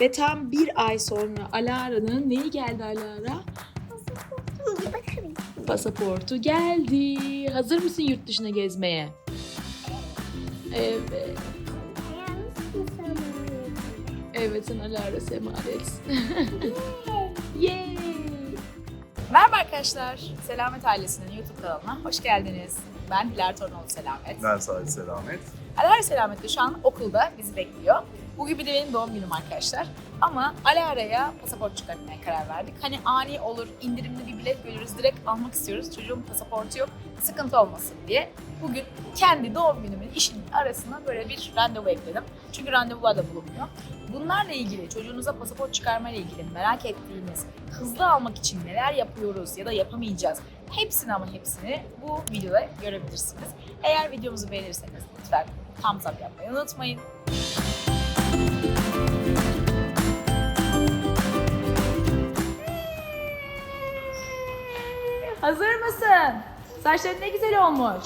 Ve tam bir ay sonra Alara'nın neyi geldi Alara? Pasaportu geldi. Hazır mısın yurt dışına gezmeye? Evet. Evet sen Alara Semaret. Yay! Merhaba arkadaşlar. Selamet ailesinin YouTube kanalına hoş geldiniz. Ben Hilal Tornoğlu Selamet. Ben sadece selamet. Alara Selamet de şu an okulda bizi bekliyor. Bugün bir de benim doğum günüm arkadaşlar. Ama Alara'ya pasaport çıkartmaya karar verdik. Hani ani olur, indirimli bir bilet görürüz, direkt almak istiyoruz. Çocuğun pasaportu yok, sıkıntı olmasın diye. Bugün kendi doğum günümün işinin arasına böyle bir randevu ekledim. Çünkü randevular da bulunmuyor. Bunlarla ilgili, çocuğunuza pasaport çıkarma ile ilgili merak ettiğiniz, hızlı almak için neler yapıyoruz ya da yapamayacağız. Hepsini ama hepsini bu videoda görebilirsiniz. Eğer videomuzu beğenirseniz lütfen thumbs up yapmayı unutmayın. Hazır mısın? Saçların ne güzel olmuş.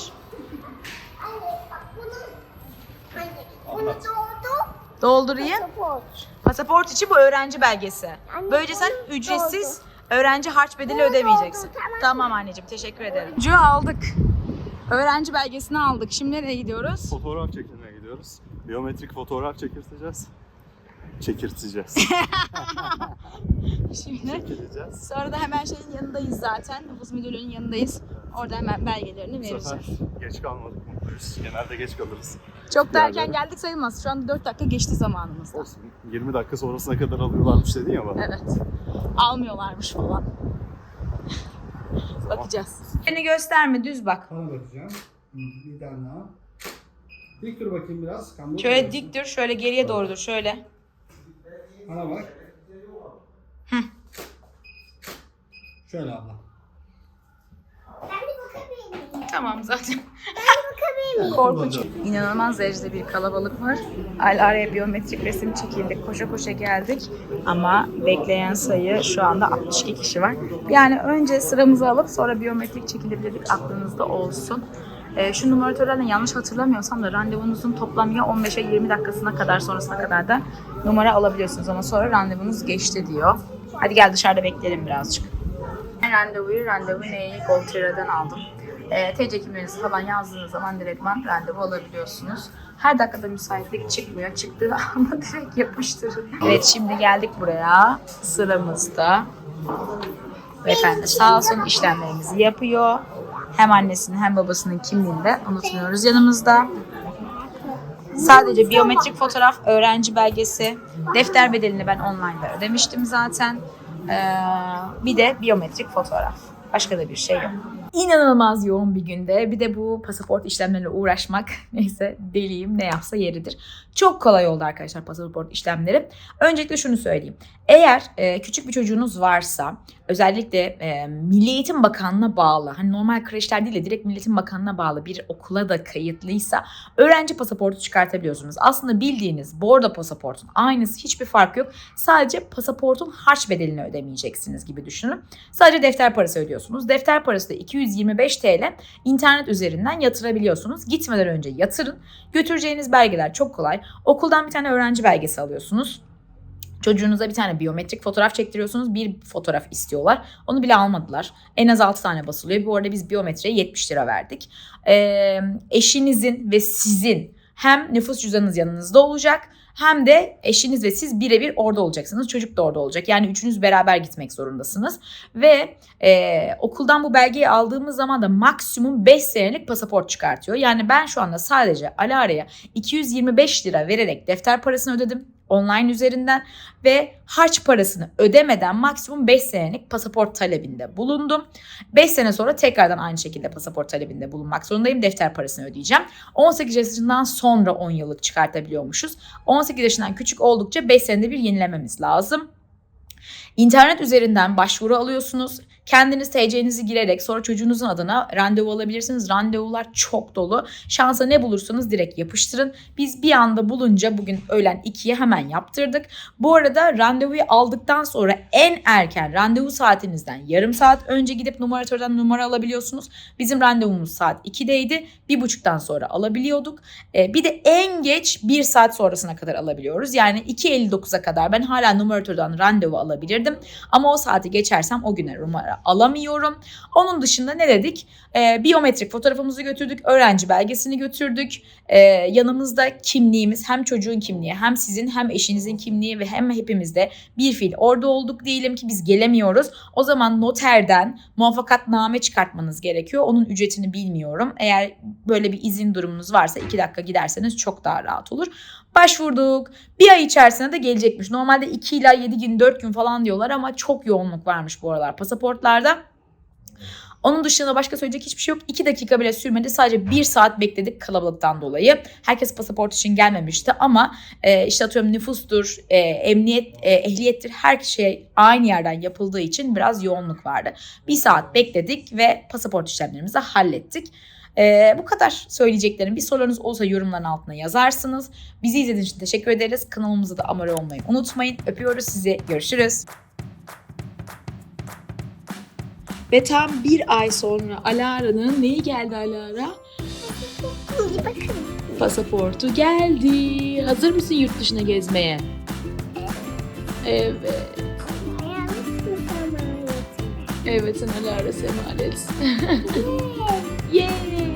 Anne bak bunun Anne bunu doğdu. Doldurayım. Pasaport. Pasaport için bu öğrenci belgesi. Anne, Böylece sen ücretsiz öğrenci harç bedeli Bunu ödemeyeceksin. doldur, tamam. Tamam anneciğim teşekkür ederim. Cu aldık. Öğrenci belgesini aldık. Şimdi nereye gidiyoruz? Fotoğraf çekimine gidiyoruz. Biyometrik fotoğraf çekirteceğiz. Çekirteceğiz. Şimdi Çekileceğiz. sonra da hemen şeyin yanındayız zaten. Nüfus müdürlüğünün yanındayız. Orada hemen belgelerini Bu sefer vereceğiz. geç kalmadık mutluyuz. Genelde geç kalırız. Çok da erken geldik sayılmaz. Şu anda 4 dakika geçti zamanımız. Olsun. 20 dakika sonrasına kadar alıyorlarmış dedin ya bana. Evet. Almıyorlarmış falan. Bakacağız. Seni gösterme düz bak. Bana bakacağım. Bir tane daha. Dik dur bakayım biraz. Kambur Şöyle dik dur, şöyle geriye doğru dur, şöyle. Bana bak. Şöyle abla. Ben bir bakabilir miyim? Tamam zaten. Korkunç. İnanılmaz derecede bir kalabalık var. Alara'ya biyometrik resim çekildik. Koşa koşa geldik. Ama bekleyen sayı şu anda 62 kişi var. Yani önce sıramızı alıp sonra biyometrik çekilebilirdik. Aklınızda olsun. Ee, şu numaratörlerden yanlış hatırlamıyorsam da randevunuzun toplam ya 15'e 20 dakikasına kadar sonrasına kadar da numara alabiliyorsunuz ama sonra randevunuz geçti diyor. Hadi gel dışarıda bekleyelim birazcık. Ben randevuyu randevu neyi Goltiera'dan aldım. E, TC kimliğinizi falan yazdığınız zaman direktman randevu alabiliyorsunuz. Her dakikada müsaitlik çıkmıyor. Çıktığı anda direkt yapıştırın. Evet şimdi geldik buraya. Sıramızda. Beyefendi sağ olsun işlemlerimizi yapıyor. Hem annesinin hem babasının kimliğini de unutmuyoruz yanımızda. Sadece biyometrik fotoğraf, öğrenci belgesi, defter bedelini ben online'da ödemiştim zaten. Ee, bir de biyometrik fotoğraf. Başka da bir şey yok. İnanılmaz yoğun bir günde. Bir de bu pasaport işlemleriyle uğraşmak neyse deliyim ne yapsa yeridir. Çok kolay oldu arkadaşlar pasaport işlemleri. Öncelikle şunu söyleyeyim. Eğer e, küçük bir çocuğunuz varsa özellikle e, Milli Eğitim Bakanlığı'na bağlı hani normal kreşler değil de direkt Milli Eğitim Bakanlığı'na bağlı bir okula da kayıtlıysa öğrenci pasaportu çıkartabiliyorsunuz. Aslında bildiğiniz bordo pasaportun aynısı hiçbir fark yok. Sadece pasaportun harç bedelini ödemeyeceksiniz gibi düşünün. Sadece defter parası ödüyorsunuz. Defter parası da 225 TL internet üzerinden yatırabiliyorsunuz. Gitmeden önce yatırın. Götüreceğiniz belgeler çok kolay. Okuldan bir tane öğrenci belgesi alıyorsunuz. Çocuğunuza bir tane biyometrik fotoğraf çektiriyorsunuz. Bir fotoğraf istiyorlar. Onu bile almadılar. En az 6 tane basılıyor. Bu arada biz biyometriye 70 lira verdik. Ee, eşinizin ve sizin hem nüfus cüzdanınız yanınızda olacak hem de eşiniz ve siz birebir orada olacaksınız. Çocuk da orada olacak. Yani üçünüz beraber gitmek zorundasınız. Ve e, okuldan bu belgeyi aldığımız zaman da maksimum 5 senelik pasaport çıkartıyor. Yani ben şu anda sadece Alara'ya 225 lira vererek defter parasını ödedim online üzerinden ve harç parasını ödemeden maksimum 5 senelik pasaport talebinde bulundum. 5 sene sonra tekrardan aynı şekilde pasaport talebinde bulunmak zorundayım. Defter parasını ödeyeceğim. 18 yaşından sonra 10 yıllık çıkartabiliyormuşuz. 18 yaşından küçük oldukça 5 senede bir yenilememiz lazım. İnternet üzerinden başvuru alıyorsunuz. Kendiniz TC'nizi girerek sonra çocuğunuzun adına randevu alabilirsiniz. Randevular çok dolu. Şansa ne bulursanız direkt yapıştırın. Biz bir anda bulunca bugün öğlen 2'ye hemen yaptırdık. Bu arada randevuyu aldıktan sonra en erken randevu saatinizden yarım saat önce gidip numaratörden numara alabiliyorsunuz. Bizim randevumuz saat 2'deydi. Bir buçuktan sonra alabiliyorduk. Ee, bir de en geç bir saat sonrasına kadar alabiliyoruz. Yani 2.59'a kadar ben hala numaratörden randevu alabilirdim. Ama o saati geçersem o güne numara alamıyorum. Onun dışında ne dedik? Ee, biyometrik fotoğrafımızı götürdük. Öğrenci belgesini götürdük. Ee, yanımızda kimliğimiz hem çocuğun kimliği hem sizin hem eşinizin kimliği ve hem hepimizde bir fil orada olduk diyelim ki biz gelemiyoruz. O zaman noterden muvaffakatname çıkartmanız gerekiyor. Onun ücretini bilmiyorum. Eğer böyle bir izin durumunuz varsa iki dakika giderseniz çok daha rahat olur. Başvurduk. Bir ay içerisinde de gelecekmiş. Normalde 2 ila 7 gün 4 gün falan diyorlar ama çok yoğunluk varmış bu aralar pasaportlarda. Onun dışında başka söyleyecek hiçbir şey yok. 2 dakika bile sürmedi. Sadece 1 saat bekledik kalabalıktan dolayı. Herkes pasaport için gelmemişti ama e, işte atıyorum nüfustur, e, emniyet, e, ehliyettir her şey aynı yerden yapıldığı için biraz yoğunluk vardı. Bir saat bekledik ve pasaport işlemlerimizi hallettik. E, bu kadar söyleyeceklerim. Bir sorularınız olsa yorumların altına yazarsınız. Bizi izlediğiniz için teşekkür ederiz. Kanalımıza da abone olmayı unutmayın. Öpüyoruz sizi. Görüşürüz. Ve tam bir ay sonra Alara'nın neyi geldi Alara? Pasaportu geldi. Hazır mısın yurt dışına gezmeye? Evet. Evet sen Alara Semalet. Yay.